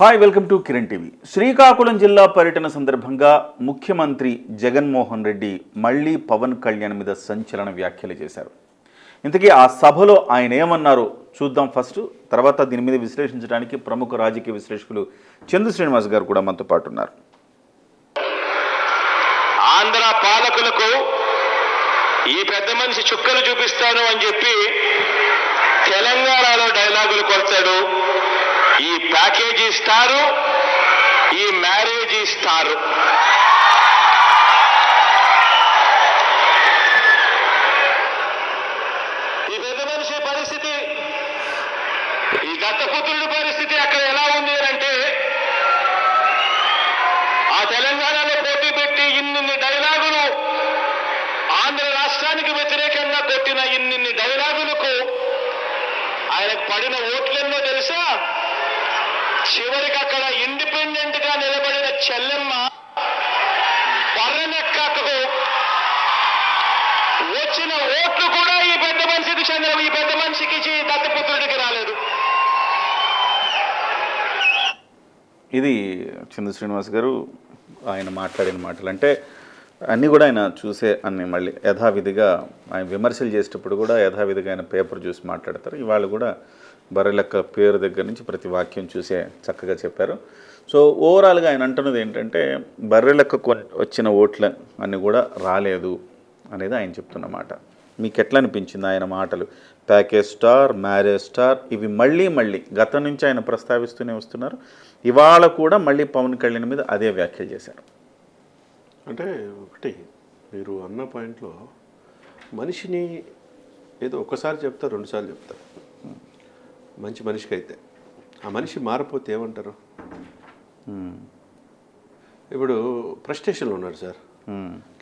Hi welcome to Kiran TV. Srikakulam జిల్లా పర్యటన సందర్భంగా ముఖ్యమంత్రి జగన్మోహన్ రెడ్డి మళ్ళీ పవన్ కళ్యాణ్ మీద సంచలన వ్యాఖ్యలు చేశారు. ఇంతకీ ఆ సభలో ఆయన ఏమన్నారో? చూద్దాం ఫస్ట్. తర్వాత దీని మీద విశ్లేషించడానికి ప్రముఖ రాజకీయ విశ్లేషకులు చందు శ్రీనివాస్ గారు కూడా మనతో పాటు ఉన్నారు. ఆంధ్ర పాలకులకు ఈ పెద్ద మనిషి చుక్కలు చూపిస్తాను అని చెప్పి తెలంగాణలో డైలాగులు కొడతాడు. ప్యాకేజీ ఇస్తారు ఈ మ్యారేజ్ ఇస్తారు ఈ పెద్ద మనిషి పరిస్థితి ఈ దత్తపుత్రుడి పరిస్థితి అక్కడ ఎలా ఉంది అంటే ఆ తెలంగాణలో పోటీ పెట్టి ఇన్నిన్ని డైలాగులు ఆంధ్ర రాష్ట్రానికి వ్యతిరేకంగా కొట్టిన ఇన్నిన్ని డైలాగులకు ఆయనకు పడిన ఓట్లెన్నో తెలుసా చివరికి అక్కడ ఇండిపెండెంట్గా నిలబడిన చెల్లెమ్మ పర్రనెక్కకు వచ్చిన ఓట్లు కూడా ఈ పెద్ద మనిషికి చెందిన ఈ పెద్ద మనిషికి దత్తపుత్రుడికి రాలేదు. ఇది చందు శ్రీనివాస్ గారు ఆయన మాట్లాడిన మాటలు. అంటే అన్నీ కూడా ఆయన చూసే అన్ని మళ్ళీ యథావిధిగా ఆయన విమర్శలు చేసేటప్పుడు కూడా యథావిధిగా ఆయన పేపర్ చూసి మాట్లాడతారు. ఇవాళ కూడా బర్రెలెక్క పేరు దగ్గర నుంచి ప్రతి వాక్యం చూసే చక్కగా చెప్పారు. సో ఓవరాల్గా ఆయన అంటున్నది ఏంటంటే బర్రెలెక్క వచ్చిన ఓట్ల అన్నీ కూడా రాలేదు అనేది ఆయన చెప్తున్నమాట మీకు ఎట్లా అనిపించింది ఆయన మాటలు? ప్యాకేజ్ స్టార్ మ్యారేజ్ స్టార్ ఇవి మళ్ళీ మళ్ళీ గతం నుంచి ఆయన ప్రస్తావిస్తూనే వస్తున్నారు. ఇవాళ కూడా మళ్ళీ పవన్ కళ్యాణ్ మీద అదే వ్యాఖ్యలు చేశారు. అంటే ఒకటి మీరు అన్న పాయింట్లో మనిషిని ఏదో ఒకసారి చెప్తారు రెండుసార్లు చెప్తారు. మంచి మనిషికి అయితే ఆ మనిషి మారిపోతే ఏమంటారు? ఇప్పుడు ఫ్రస్ట్రేషన్లో ఉన్నాడు సార్.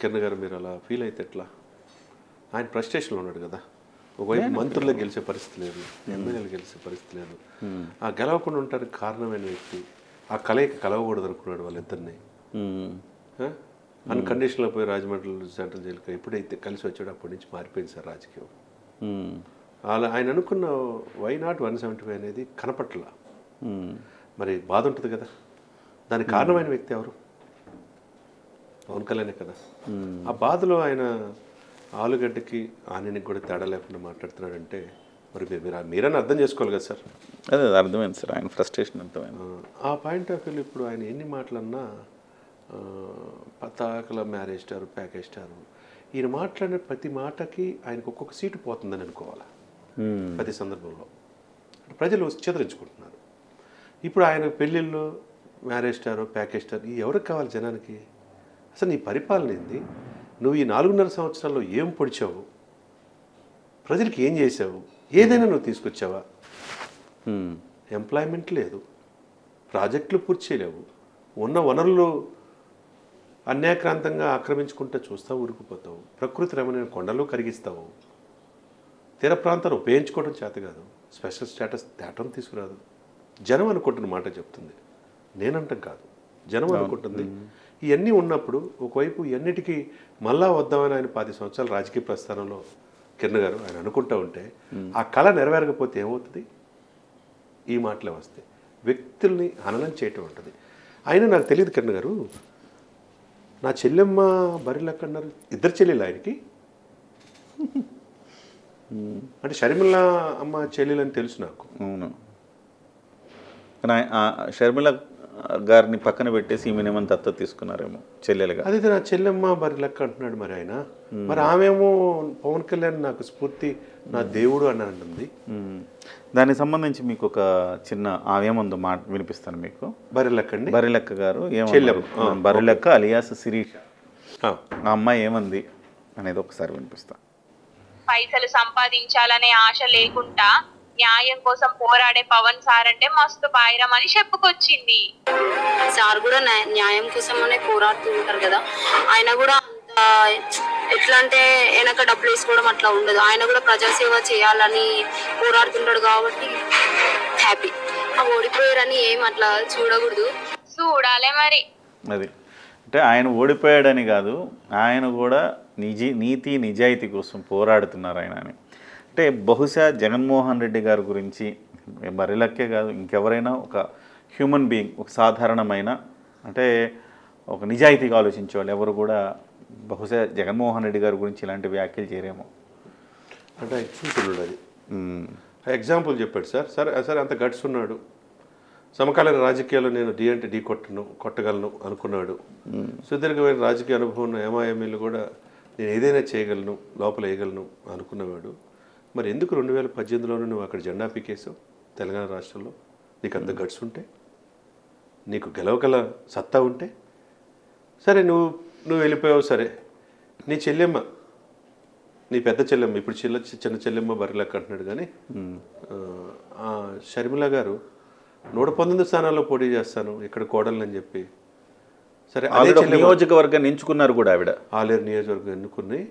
కిరణ్ గారు మీరు అలా ఫీల్ అయితే ఎట్లా? ఆయన ఫ్రస్ట్రేషన్లో ఉన్నాడు కదా. ఒకవైపు మంత్రులు గెలిచే పరిస్థితి లేదు. ఎమ్మెల్యేలు గెలిచే పరిస్థితి లేదు. ఆ గెలవకుండా ఉండటానికి కారణమైన వ్యక్తి. ఆ కలయిక కలవకూడదు అనుకున్నాడు వాళ్ళిద్దరిని. అన్కండిషన్లో పోయి రాజమండ్రి సెంట్రల్ జైలుకి ఎప్పుడైతే కలిసి వచ్చాడో అప్పటి నుంచి మారిపోయింది సార్ రాజకీయం. అలా ఆయన అనుకున్న why not one seventy five అనేది కనపట్ల. మరి బాధ ఉంటుంది కదా. దానికి కారణమైన వ్యక్తి ఎవరు? పవన్ కళ్యాణే కదా. ఆ బాధలో ఆయన ఆలుగడ్డకి ఆననికి కూడా తేడా లేకుండా మాట్లాడుతున్నాడంటే మరి మీరు మీరు మీరని అర్థం చేసుకోవాలి కదా సార్. అదే అర్థమైంది సార్. ఆయన ఫ్రస్ట్రేషన్ అర్థమైంది. ఆ పాయింట్ ఆఫ్ వ్యూ ఇప్పుడు ఆయన ఎన్ని మాటలన్నా పతాకల మ్యారేజ్ స్టార్ ప్యాకేజ్ స్టార్ ఈయన మాట్లాడిన ప్రతి మాటకి ఆయనకు ఒక్కొక్క సీటు పోతుందని అనుకోవాలి. ప్రతి సందర్భంలో. ప్రజలు చిత్రించుకుంటున్నారు ఇప్పుడు ఆయన పెళ్ళిళ్ళు మ్యారేజ్ స్టార్ ప్యాకేజ్ స్టార్ ఈ ఎవరికి కావాలి జనానికి? అసలు నీ పరిపాలన ఏంది? నువ్వు ఈ నాలుగున్నర సంవత్సరాల్లో ఏం పొడిచావు? ప్రజలకి ఏం చేసావు ఏదైనా నువ్వు తీసుకొచ్చావా. ఎంప్లాయ్మెంట్ లేదు. ప్రాజెక్టులు పూర్తి చేయలేవు. ఉన్న వనరులు అన్యాక్రాంతంగా ఆక్రమించుకుంటే చూస్తావు ఉరికిపోతావు ప్రకృతి రమణీయ కొండలు కరిగిస్తావు. తీర ప్రాంతాన్ని ఉపయోగించుకోవడం చేత కాదు. స్పెషల్ స్టేటస్ తేటం తీసుకురాదు. జనం అనుకుంటున్న మాట చెప్తుంది. నేనంటాం కాదు. జనం అనుకుంటుంది. ఇవన్నీ ఉన్నప్పుడు ఒకవైపు ఇవన్నిటికీ మళ్ళా వద్దామని ఆయన పది సంవత్సరాల రాజకీయ ప్రస్థానంలో కిరణ్ గారు ఆయన అనుకుంటా ఉంటే ఆ కళ నెరవేరకపోతే ఏమవుతుంది? ఈ మాటలే వస్తాయి. వ్యక్తుల్ని హననం చేయటం ఉంటుంది. అయినా నాకు తెలియదు కిరణ్ గారు నా చెల్లెమ్మ బరిలెక్క అన్నారు ఇద్దరు చెల్లెలు ఆయనకి. అంటే షర్మిల అమ్మ చెల్లెలు అని తెలుసు నాకు. అవును. కానీ షర్మిల గారిని పక్కన పెట్టేసి ఈమెనేమని దత్తత తీసుకున్నారేమో చెల్లెలుగా. అదే నా చెల్లెమ్మ బరిలెక్క అంటున్నాడు మరి ఆయన. మరి ఆమెమో పవన్ కళ్యాణ్ నాకు స్ఫూర్తి నా దేవుడు అని అంటుంది. దానికి సంబంధించి మీకు ఒక చిన్న ఆవేముందో మాట వినిపిస్తాను మీకు. బరిలెక్క అండి. బరిలెక్క గారు. ఏమన్నారు? బరిలెక్క అలియాస్ శిరీష. ఆ. అమ్మాయి ఏమంది? అనేది ఒకసారి వినిపిస్తా. పైసలు సంపాదించాలనే ఆశ లేకుండా న్యాయం కోసం పోరాడే పవన్ సార్ అంటే మస్తు బాయిరం అని చెప్పుకొచ్చింది. సార్ కూడా న్యాయ- కోసమనే పోరాడుతూ ఉంటారు కదా. ఆయన కూడా ఎట్లా అంటే వెనక డబ్బులు వేసుకోవడం అట్లా ఉండదు. ఆయన కూడా ప్రజాసేవ చేయాలని పోరాడుతుంటాడు కాబట్టి హ్యాపీ ఓడిపోయారని ఏం అట్లా చూడకూడదు. చూడాలే మరి. అది. అంటే ఆయన ఓడిపోయాడని కాదు ఆయన కూడా నిజి నీతి నిజాయితీ కోసం పోరాడుతున్నారు ఆయన అని. అంటే బహుశా జగన్మోహన్ రెడ్డి గారి గురించి బరిలక్కే కాదు ఇంకెవరైనా ఒక హ్యూమన్ బీయింగ్ ఒక సాధారణమైన అంటే ఒక నిజాయితీగా ఆలోచించే వాళ్ళు ఎవరు కూడా బహుశా జగన్మోహన్ రెడ్డి గారి గురించి ఇలాంటి వ్యాఖ్యలు చేయరేమో. అంటే ఆయన చూసున్నాడు అది ఎగ్జాంపుల్ చెప్పాడు సార్. సరే సరే అంత గట్స్ ఉన్నాడు. సమకాలీన రాజకీయాల్లో నేను డి అంటే డి కొట్టను కొట్టగలను అనుకున్నాడు. సుదీర్ఘమైన రాజకీయ అనుభవం ఉన్న ఎంఐఎంఈలు కూడా నేను ఏదైనా చేయగలను లోపల వేయగలను అనుకున్నవాడు. మరి ఎందుకు రెండు వేల పద్దెనిమిదిలోనూ నువ్వు అక్కడ జెండా పీకేసావు తెలంగాణ రాష్ట్రంలో? నీకు అంత గట్స్ ఉంటే నీకు గెలవగల సత్తా ఉంటే? సరే నువ్వు నువ్వు వెళ్ళిపోయావు సరే. నీ చెల్లెమ్మ నీ పెద్ద చెల్లెమ్మ ఇప్పుడు చిల్ల చిన్న చెల్లెమ్మ బర్రెలెక్క అంటున్నాడు కానీ ఆ షర్మిల గారు నూట పంతొమ్మిది స్థానాల్లో పోటీ చేస్తాను ఇక్కడ కోడలని చెప్పి. సరే ఆల్రెడీ చెల్లెమ్మ. నియోజకవర్గాన్ని ఎంచుకున్నారు కూడా ఆవిడ. ఆలేరు నియోజకవర్గం ఎన్నుకుని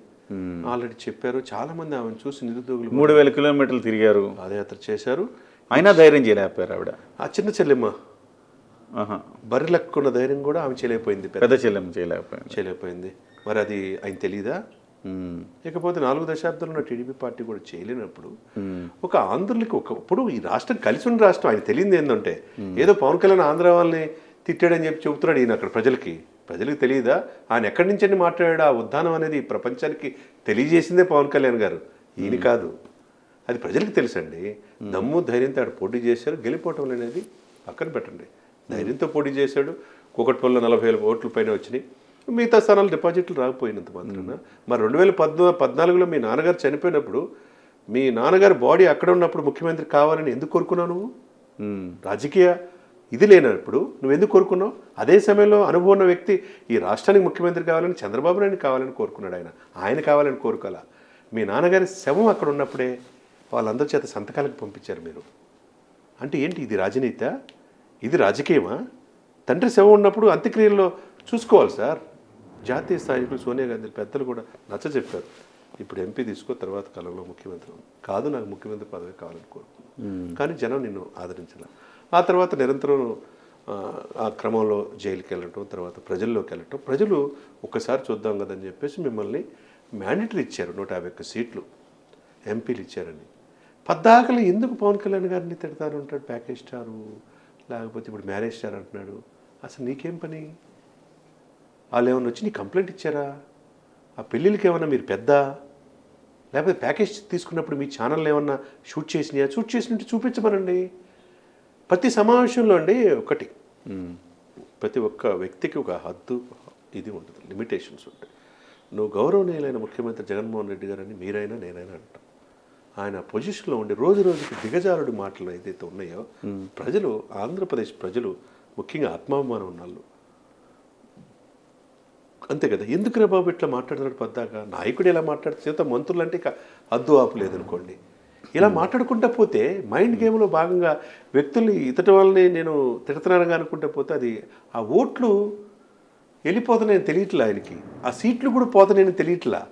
ఆల్రెడీ చెప్పారు. చాలా మంది ఆమెను చూసి నిరుద్యోగులు మూడు వేల కిలోమీటర్లు తిరిగారు. పాదయాత్ర చేశారు. అయినా ధైర్యం చేయలేకపోయారు ఆవిడ. ఆ చిన్న చెల్లెమ్మ. ఆహా. బర్రెలెక్కున్న ధైర్యం కూడా ఆమె చేయలేకపోయింది. పెద్ద పెద్ద చెల్లెం చేయలేకపోయారు చేయలేకపోయింది. మరి అది ఆయన ఉమ్. ఇకపోతే నాలుగు దశాబ్దాలు ఉన్న టీడీపీ పార్టీ కూడా చేయలేనప్పుడు ఒక ఆంధ్రులకి ఒకప్పుడు ఈ రాష్ట్రం కలిసి ఉన్న రాష్ట్రం. ఆయన తెలియదు ఏంటంటే ఏదో పవన్ కళ్యాణ్ ఆంధ్ర వాళ్ళని తిట్టాడని చెప్పి చెబుతున్నాడు ఈయన అక్కడ ప్రజలకి. ప్రజలకు తెలియదా? ఆయన ఎక్కడి నుంచి అని మాట్లాడాడు? ఆ ఉద్దానం అనేది ఈ ప్రపంచానికి తెలియజేసిందే పవన్ కళ్యాణ్ గారు. ఈయన కాదు. అది ప్రజలకు తెలుసండి. దమ్ము ధైర్యంతో ఆడ పోటీ చేశారు. గెలిపోవటం అనేది పక్కన పెట్టండి. ధైర్యంతో పోటీ చేశాడు. కూకట్పల్లిలో నలభై వేల ఓట్ల పైన వచ్చినాయి. మిగతా స్థానాలు డిపాజిట్లు రాకపోయినంత మాత్రాన. మరి రెండు వేల పద్నా పద్నాలుగులో మీ నాన్నగారు చనిపోయినప్పుడు మీ నాన్నగారి బాడీ అక్కడ ఉన్నప్పుడు ముఖ్యమంత్రి కావాలని ఎందుకు కోరుకున్నావు నువ్వు. రాజకీయ ఇది లేనప్పుడు నువ్వు ఎందుకు కోరుకున్నావు? అదే సమయంలో అనుభవం ఉన్న వ్యక్తి ఈ రాష్ట్రానికి ముఖ్యమంత్రి కావాలని చంద్రబాబు నాయుడు కావాలని కోరుకున్నాడు ఆయన. ఆయన కావాలని కోరుకోవాలా. మీ నాన్నగారి శవం అక్కడ ఉన్నప్పుడే వాళ్ళందరి చేత సంతకాలకు పంపించారు మీరు. అంటే ఏంటి ఇది రాజనీత? ఇది రాజకీయమా? తండ్రి శవం ఉన్నప్పుడు అంత్యక్రియల్లో చూసుకోవాలి సార్. జాతీయ స్థాయిలో సోనియా గాంధీ పెద్దలు కూడా నచ్చ చెప్పారు. ఇప్పుడు ఎంపీ తీసుకో తర్వాత కాలంలో ముఖ్యమంత్రి. కాదు నాకు ముఖ్యమంత్రి పదవి కావాలని కోరుకున్నాను. కానీ జనం నిన్ను ఆదరించాల. ఆ తర్వాత నిరంతరం ఆ, క్రమంలో జైలుకి వెళ్ళటం తర్వాత ప్రజల్లోకి వెళ్ళటం. ప్రజలు ఒక్కసారి చూద్దాం కదని చెప్పేసి మిమ్మల్ని మ్యాండేటరీ ఇచ్చారు నూట యాభై ఒక్క సీట్లు. ఎంపీలు ఇచ్చారని. పద్దాకలు ఎందుకు పవన్ కళ్యాణ్ గారిని తిడతారు అంటాడు ప్యాకేజ్ స్టారు లేకపోతే ఇప్పుడు మ్యారేజ్ స్టార్ అంటున్నాడు. అసలు నీకేం పని? వాళ్ళు ఏమైనా వచ్చి నీ కంప్లైంట్ ఇచ్చారా? ఆ పెళ్ళిళ్ళకి ఏమైనా మీరు పెద్ద? లేకపోతే ప్యాకేజ్ తీసుకున్నప్పుడు మీ ఛానల్ ఏమన్నా షూట్ చేసినాయా? షూట్ చేసినట్టు చూపించమనండి. ప్రతి సమావేశంలో అండి ఒకటి. ప్రతి ఒక్క వ్యక్తికి ఒక హద్దు ఇది ఉంటుంది లిమిటేషన్స్ ఉంటాయి. నువ్వు గౌరవనీయులైన ముఖ్యమంత్రి జగన్మోహన్ రెడ్డి గారని మీరైనా నేనైనా అంటాం. ఆయన పొజిషన్లో ఉండి రోజు రోజుకి దిగజారుడు మాటలు ఏదైతే ఉన్నాయో ప్రజలు ఆంధ్రప్రదేశ్ ప్రజలు ముఖ్యంగా ఆత్మాభిమానం ఉన్నాళ్ళు. అంతే కదా. ఎందుకు రా బాబు ఇట్లా మాట్లాడుతున్నాడు పద్దాక? నాయకుడు ఎలా మాట్లాడితే చేత మంత్రులు అంటే ఇక అద్దు ఆపు లేదనుకోండి. ఇలా మాట్లాడుకుంటా పోతే మైండ్ గేమ్లో భాగంగా వ్యక్తుల్ని ఇతటి వాళ్ళని నేను తిడుతున్నానుగా అనుకుంటా పోతే అది ఆ ఓట్లు వెళ్ళిపోతున్నాయని తెలియట్లా ఆయనకి? ఆ సీట్లు కూడా పోతున్నాయని తెలియట్లా?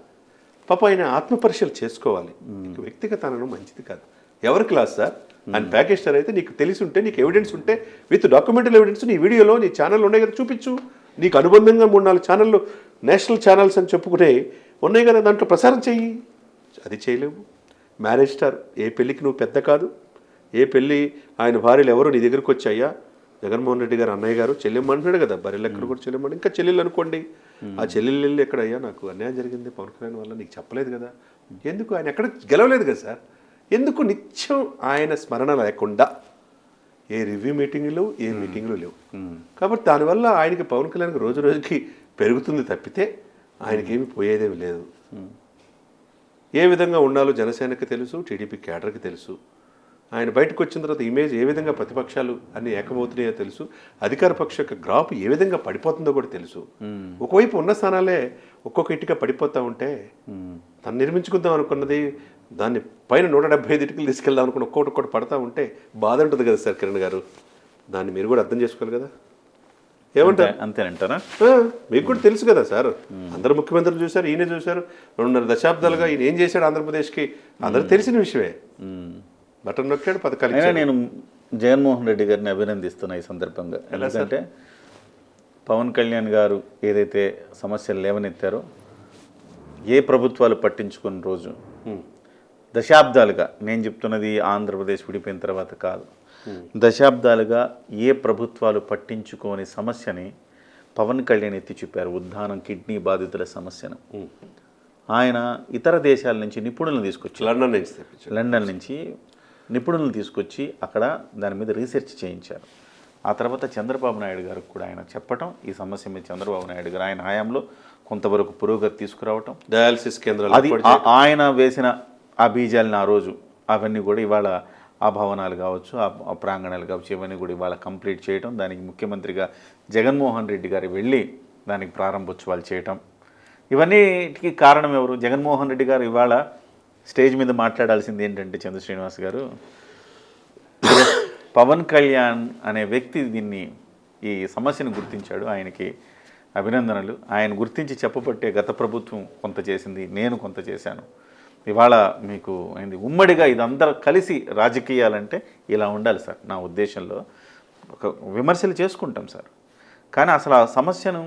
పాప ఆయన ఆత్మపరిశీలన చేసుకోవాలి. నీకు వ్యక్తిగత అనడం మంచిది కాదు. ఎవరి క్లాస్ సార్? ఆయన ప్యాకేజ్ అయితే నీకు తెలిసి ఉంటే నీకు ఎవిడెన్స్ ఉంటే విత్ డాక్యుమెంటల్ ఎవిడెన్స్ నీ వీడియోలో నీ ఛానల్ ఉన్నాయి కదా చూపించు. నీకు అనుబంధంగా మూడు నాలుగు ఛానళ్ళు నేషనల్ ఛానల్స్ అని చెప్పుకునే ఉన్నాయి కదా దాంట్లో ప్రసారం చెయ్యి. అది చేయలేవు. మ్యారేజ్ స్టార్ ఏ పెళ్ళికి నువ్వు పెద్ద కాదు. ఏ పెళ్ళి ఆయన భార్యలు ఎవరు నీ దగ్గరికి వచ్చాయా జగన్మోహన్ రెడ్డి గారు అన్నయ్య గారు చెల్లెమ్మ అంటున్నాడు కదా బర్రెలు ఎక్కడ కూడా చెల్లెమ్మ ఇంకా చెల్లెళ్ళు అనుకోండి. ఆ చెల్లెళ్ళు వెళ్ళి ఎక్కడ అయ్యా నాకు అన్యాయం జరిగింది పవన్ కళ్యాణ్ వల్ల నీకు చెప్పలేదు కదా. ఎందుకు ఆయన ఎక్కడ గెలవలేదు కదా సార్? ఎందుకు నిత్యం ఆయన స్మరణ లేకుండా? ఏ రివ్యూ మీటింగ్లు లేవు ఏ మీటింగ్లు లేవు. కాబట్టి దానివల్ల ఆయనకి పవన్ కళ్యాణ్కి రోజు రోజుకి పెరుగుతుంది తప్పితే ఆయనకేమి పోయేదేమి లేదు. ఏ విధంగా ఉండాలో జనసేనకి తెలుసు టీడీపీ కేడర్కి తెలుసు. ఆయన బయటకు వచ్చిన తర్వాత ఇమేజ్ ఏ విధంగా ప్రతిపక్షాలు అన్ని ఏకమవుతున్నాయో తెలుసు. అధికార పక్ష యొక్క గ్రాఫ్ ఏ విధంగా పడిపోతుందో కూడా తెలుసు. ఒకవైపు ఉన్న స్థానాలే ఒక్కొక్క ఇటుక పడిపోతూ ఉంటే తను నిర్మించుకుందాం అనుకున్నది దాన్ని పైన నూట డెబ్బై ఐదు ఇటుకలు తీసుకెళ్దాం అనుకుని ఒక్కొక్కటి ఒక్కటి పడతా ఉంటే బాధ ఉంటుంది కదా సార్ కిరణ్ గారు. దాన్ని మీరు కూడా అర్థం చేసుకోవాలి కదా. ఏమంటారు? అంతే- అంతేనంటారా? మీకు కూడా తెలుసు కదా సార్. అందరు ముఖ్యమంత్రులు చూశారు ఈయన చూశారు. రెండున్నర దశాబ్దాలుగా ఈయన ఏం చేశాడు ఆంధ్రప్రదేశ్కి? అందరికి తెలిసిన విషయమే. బటన్ నొక్కాడు పథకాలు. నేను జగన్మోహన్ రెడ్డి గారిని అభినందిస్తున్నా ఈ సందర్భంగా. ఎందుకంటే పవన్ కళ్యాణ్ గారు ఏదైతే సమస్యలు లేవనెత్తారో ఏ ప్రభుత్వాలు పట్టించుకున్న రోజు. దశాబ్దాలుగా నేను చెప్తున్నది ఆంధ్రప్రదేశ్ విడిపోయిన తర్వాత కాదు. దశాబ్దాలుగా ఏ ప్రభుత్వాలు పట్టించుకోని సమస్యని పవన్ కళ్యాణ్ ఎత్తి చూపారు. ఉద్దానం కిడ్నీ బాధితుల సమస్యను. ఆయన ఇతర దేశాల నుంచి నిపుణులను తీసుకొచ్చారు లండన్ నుంచి లండన్ నుంచి నిపుణులను తీసుకొచ్చి అక్కడ దాని మీద రీసెర్చ్ చేయించారు. ఆ తర్వాత చంద్రబాబు నాయుడు గారికి కూడా ఆయన చెప్పటం ఈ సమస్య మీద చంద్రబాబు నాయుడు గారు ఆయన హయాంలో కొంతవరకు పురోగతి తీసుకురావటం. డయాలసిస్ కేంద్రాలు అది ఆయన వేసిన ఆ బీజాలను ఆ రోజు అవన్నీ కూడా ఇవాళ ఆ భవనాలు కావచ్చు ఆ ప్రాంగణాలు కావచ్చు ఇవన్నీ కూడా ఇవాళ కంప్లీట్ చేయటం దానికి ముఖ్యమంత్రిగా జగన్మోహన్ రెడ్డి గారు వెళ్ళి దానికి ప్రారంభోత్సవాలు చేయటం. ఇవన్నీటికి కారణం ఎవరు? జగన్మోహన్ రెడ్డి గారు ఇవాళ స్టేజ్ మీద మాట్లాడాల్సింది ఏంటంటే చంద్ర శ్రీనివాస్ గారు పవన్ కళ్యాణ్ అనే వ్యక్తి దీన్ని ఈ సమస్యను గుర్తించాడు. ఆయనకి అభినందనలు. ఆయన గుర్తించి చెప్పబట్టే గత ప్రభుత్వం కొంత చేసింది నేను కొంత చేశాను. ఇవాళ మీకు అయింది ఉమ్మడిగా ఇదంతా కలిసి రాజకీయాలంటే ఇలా ఉండాలి సార్ నా ఉద్దేశంలో. ఒక విమర్శలు చేసుకుంటాం సార్. కానీ అసలు ఆ సమస్యను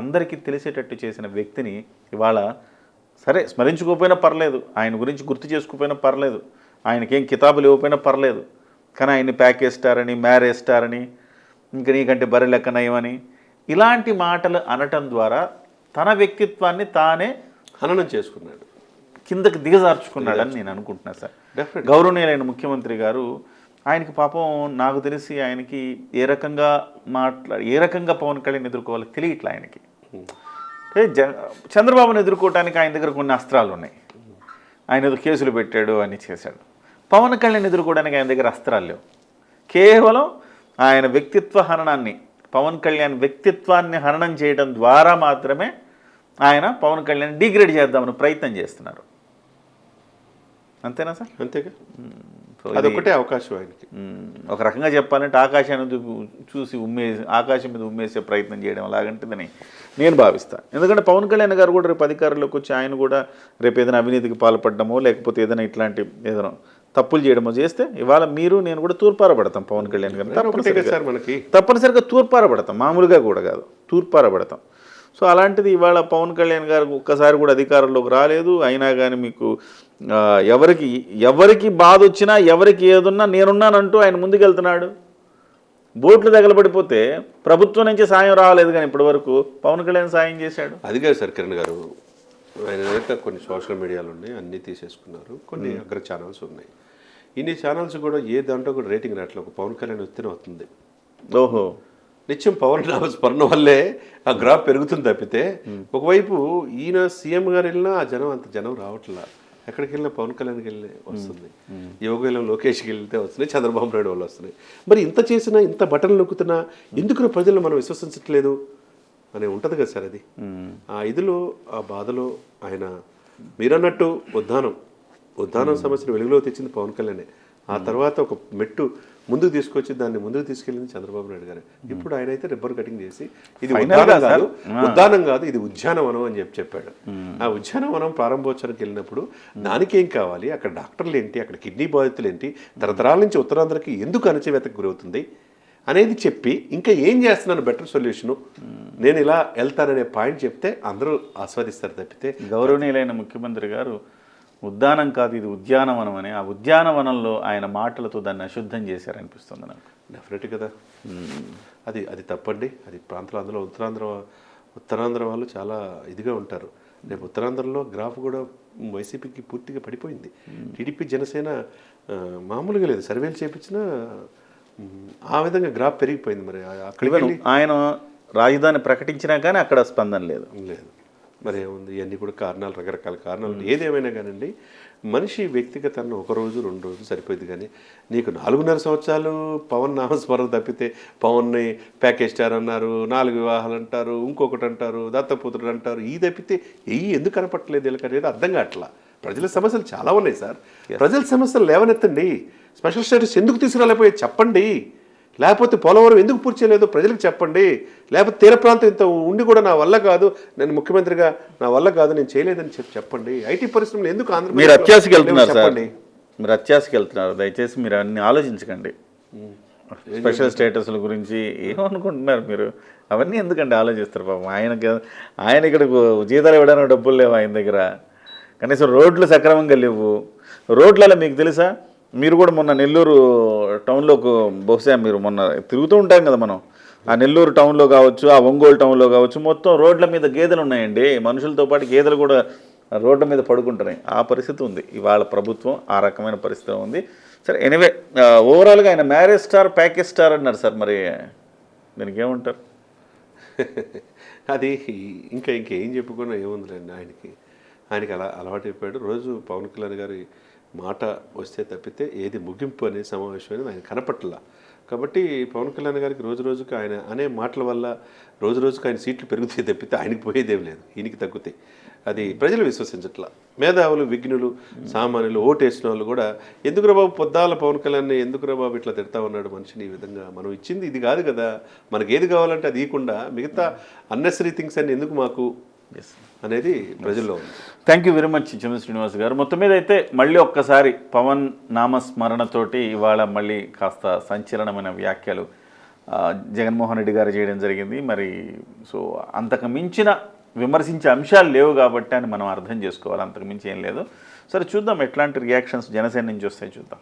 అందరికీ తెలిసేటట్టు చేసిన వ్యక్తిని ఇవాళ సరే స్మరించుకోకపోయినా పర్లేదు ఆయన గురించి గుర్తు చేసుకోకపోయినా పర్లేదు ఆయనకేం కితాబులు ఇవ్వకపోయినా పర్లేదు కానీ ఆయన్ని ప్యాకేజ్ స్టార్ అని మ్యారేజ్ స్టార్ అని ఇంక నీకంటే బరి లెక్క నయమని ఇలాంటి మాటలు అనటం ద్వారా తన వ్యక్తిత్వాన్ని తానే హననం చేసుకున్నాడు. కిందకి దిగజార్చుకున్నాడని నేను అనుకుంటున్నాను సార్. గౌరవనీయులైన ముఖ్యమంత్రి గారు ఆయనకి పాపం నాకు తెలిసి ఆయనకి ఏ రకంగా మాట్లా ఏ రకంగా పవన్ కళ్యాణ్ ఎదుర్కోవాలో తెలియట్లే ఆయనకి. జ చంద్రబాబును ఎదుర్కోవడానికి ఆయన దగ్గర కొన్ని అస్త్రాలు ఉన్నాయి. ఆయన ఏదో కేసులు పెట్టాడు అని చేశాడు. పవన్ కళ్యాణ్ ఎదుర్కోవడానికి ఆయన దగ్గర అస్త్రాలు లేవు. కేవలం ఆయన వ్యక్తిత్వ హననాన్ని పవన్ కళ్యాణ్ వ్యక్తిత్వాన్ని హననం చేయడం ద్వారా మాత్రమే ఆయన పవన్ కళ్యాణ్ డిగ్రేడ్ చేద్దామని ప్రయత్నం చేస్తున్నారు. అంతేనా సార్? అంతేగా. అదొకటే అవకాశం ఆయనకి. ఒక రకంగా చెప్పాలంటే ఆకాశాన్ని చూసి ఉమ్మేసి ఆకాశం మీద ఉమ్మేసే ప్రయత్నం చేయడం అలాగంటిదని నేను భావిస్తాను ఎందుకంటే పవన్ కళ్యాణ్ గారు కూడా రేపు అధికారంలోకి వచ్చి ఆయన కూడా రేపు ఏదైనా అవినీతికి పాల్పడడమో లేకపోతే ఏదైనా ఇట్లాంటి ఏదైనా తప్పులు చేయడమో చేస్తే ఇవాళ మీరు నేను కూడా తూర్పారపడతాం పవన్ కళ్యాణ్ గారు తప్పనిసరిగా. సార్ మనకి. తప్పనిసరిగా తూర్పారపడతాం మామూలుగా కూడా కాదు. తూర్పారపడతాం సో అలాంటిది ఇవాళ పవన్ కళ్యాణ్ గారు ఒక్కసారి కూడా అధికారంలోకి రాలేదు. అయినా కానీ మీకు ఎవరికి ఎవరికి బాధ వచ్చినా ఎవరికి ఏదున్నా నేనున్నానంటూ ఆయన ముందుకెళ్తున్నాడు. బోట్లు తగలబడిపోతే ప్రభుత్వం నుంచి సాయం రాలేదు కానీ ఇప్పటివరకు పవన్ కళ్యాణ్ సాయం చేశాడు. అది కాదు సార్ కిరణ్ గారు. ఆయన కొన్ని సోషల్ మీడియాలు ఉన్నాయి అన్నీ తీసేసుకున్నారు. కొన్ని అగ్ర ఛానల్స్ ఉన్నాయి. ఇన్ని ఛానల్స్ కూడా ఏ దాంట్లో కూడా రేటింగ్ రావట్లేదు. ఒక పవన్ కళ్యాణ్ వస్తేనే వస్తుంది. ఓహో. నిత్యం పవన్ నామ స్మరణ వల్లే ఆ గ్రాఫ్ పెరుగుతుంది తప్పితే ఒకవైపు ఈయన సీఎం గారు వెళ్ళినా ఆ జనం అంత జనం రావట్లా. ఎక్కడికి వెళ్ళినా పవన్ కళ్యాణ్కి వెళ్ళి వస్తుంది. యోగంలో లోకేష్కి వెళ్తే వస్తున్నాయి చంద్రబాబు నాయుడు వాళ్ళు వస్తున్నాయి మరి ఇంత చేసినా ఇంత బటన్లు నొక్కుతున్నా ఎందుకు ప్రజలను మనం విశ్వసించట్లేదు? అని ఉంటుంది కదా సార్ అది. ఆ ఇదిలో ఆ బాధలో ఆయన మీరన్నట్టు ఉద్దానం ఉద్దానం సమస్యను వెలుగులో తెచ్చింది పవన్ కళ్యాణే. ఆ తర్వాత ఒక మెట్టు ముందుకు తీసుకొచ్చి దాన్ని ముందుకు తీసుకెళ్ళింది చంద్రబాబు నాయుడు గారు. ఇప్పుడు ఆయన అయితే రిబ్బర్ కటింగ్ చేసి ఇది సార్, కాదు ఇది ఉద్యానవనం అని చెప్పి చెప్పాడు. ఆ ఉద్యానవనం ప్రారంభోత్సవానికి వెళ్ళినప్పుడు దానికి ఏం కావాలి? అక్కడ డాక్టర్లు ఏంటి? అక్కడ కిడ్నీ బాధితులు ఏంటి? తరతరాల నుంచి ఉత్తరాంధ్రకి ఎందుకు అణచివేతకు గురవుతుంది? అనేది చెప్పి ఇంకా ఏం చేస్తున్నాను బెటర్ సొల్యూషను? నేను ఇలా వెళ్తాననే పాయింట్ చెప్తే అందరూ ఆస్వాదిస్తారు తప్పితే గౌరవనీయులైన ముఖ్యమంత్రి గారు ఉద్యానం కాదు ఇది ఉద్యానవనం అని ఆ ఉద్యానవనంలో ఆయన మాటలతో దాన్ని అశుద్ధం చేశారనిపిస్తుంది నాకు. డెఫినెట్ కదా. అది అది తప్పండి. అది ప్రాంతాలు అందులో ఉత్తరాంధ్ర ఉత్తరాంధ్ర వాళ్ళు చాలా ఇదిగా ఉంటారు. రేపు ఉత్తరాంధ్రలో గ్రాఫ్ కూడా వైసీపీకి పూర్తిగా పడిపోయింది. టీడీపీ జనసేన మామూలుగా లేదు. సర్వేలు చేపించినా ఆ విధంగా గ్రాఫ్ పెరిగిపోయింది మరి. వెళ్ళి ఆయన రాజధాని ప్రకటించినా కానీ అక్కడ స్పందన లేదు. లేదు. మరి ఏముంది ఇవన్నీ కూడా కారణాలు రకరకాల కారణాలు ఏదేమైనా కానివ్వండి మనిషి వ్యక్తిగతాన్ని ఒక రోజు రెండు రోజులు సరిపోయింది కానీ నీకు నాలుగున్నర సంవత్సరాలు పవన్ నామస్మరణ తప్పితే పవన్ని ప్యాకేజ్ స్టార్ అన్నారు నాలుగు వివాహాలు అంటారు ఇంకొకటి అంటారు దత్తపుత్రుడు అంటారు ఈ తప్పితే ఈ ఎందుకు కనపట్టలేదు వీళ్ళకి అనేది అర్థం కావట్లా? ప్రజల సమస్యలు చాలా ఉన్నాయి సార్. ప్రజల సమస్యలు లేవనెత్తండి. స్పెషల్ స్టేటస్ ఎందుకు తీసుకురాలేకపోయే చెప్పండి. లేకపోతే పోలవరం ఎందుకు పూర్తి చేయలేదు ప్రజలకు చెప్పండి. లేకపోతే తీర ప్రాంతం ఇంత ఉండి కూడా నా వల్ల కాదు. నేను ముఖ్యమంత్రిగా నా వల్ల కాదు నేను చేయలేదని చెప్పి చెప్పండి. ఐటీ పరిశ్రమలు ఎందుకు మీరు అత్యాశకి వెళ్తున్నారు చెప్పండి. మీరు అత్యాశకి వెళ్తున్నారు దయచేసి మీరు అన్ని ఆలోచించకండి. స్పెషల్ స్టేటస్ల గురించి ఏమనుకుంటున్నారు మీరు? అవన్నీ ఎందుకండి ఆలోచిస్తారు పాపం? ఆయనకి ఆయన ఇక్కడ జీతాలు ఇవ్వడానికి డబ్బులు లేవు ఆయన దగ్గర. కనీసం రోడ్లు సక్రమంగా లేవు. రోడ్లలో మీకు తెలుసా? మీరు కూడా మొన్న నెల్లూరు టౌన్లో బహుశా మీరు మొన్న తిరుగుతూ ఉంటాం కదా మనం. ఆ నెల్లూరు టౌన్లో కావచ్చు ఆ ఒంగోలు టౌన్లో కావచ్చు మొత్తం రోడ్ల మీద గేదెలు ఉన్నాయండి. మనుషులతో పాటు గేదెలు కూడా రోడ్ల మీద పడుకుంటున్నాయి. ఆ పరిస్థితి ఉంది. ఇవాళ ప్రభుత్వం ఆ రకమైన పరిస్థితి ఉంది. సరే ఎనివే ఓవరాల్గా ఆయన మ్యారేజ్ స్టార్ ప్యాకేజ్ స్టార్ అన్నారు సార్ మరి. దీనికి ఏమంటారు? అది ఇంకా ఇంకేం చెప్పుకున్నా ఏముందిలేండి ఆయనకి. ఆయనకి అలా అలవాటు అయిపోయాడు రోజు పవన్ కళ్యాణ్ గారి మాట వస్తే తప్పితే ఏది ముగింపు అనే సమావేశం అనేది ఆయన కనపట్ల. కాబట్టి పవన్ కళ్యాణ్ గారికి రోజు రోజుకి ఆయన అనే మాటల వల్ల రోజు రోజుకి ఆయన సీట్లు పెరుగుతాయి తప్పితే ఆయనకి పోయేదేం లేదు. ఈయనకి తగ్గుతాయి. అది ప్రజలు విశ్వసించట్ల. మేధావులు విఘ్నులు సామాన్యులు ఓటేసిన వాళ్ళు కూడా ఎందుకురా బాబు పొద్దాల పవన్ కళ్యాణ్ ఎందుకురా బాబు ఇట్లా తిడతా ఉన్నాడు మనిషిని ఈ విధంగా? మనం ఇచ్చింది ఇది కాదు కదా. మనకి ఏది కావాలంటే అది ఇవ్వకుండా మిగతా అన్నెసరీ థింగ్స్ అన్ని ఎందుకు మాకు అనేది ప్రజల్లో thank you very much Chandra Srinivas గారు. మొత్తం మీద అయితే మళ్ళీ ఒక్కసారి పవన్ నామస్మరణతోటి ఇవాళ మళ్ళీ కాస్త సంచలనమైన వ్యాఖ్యలు జగన్మోహన్ రెడ్డి గారు చేయడం జరిగింది. మరి సో అంతకు మించిన విమర్శించే అంశాలు లేవు కాబట్టి అని మనం అర్థం చేసుకోవాలి. అంతకు మించి ఏం లేదు. సరే చూద్దాం ఎట్లాంటి రియాక్షన్స్ జనసేన నుంచి వస్తాయి చూద్దాం.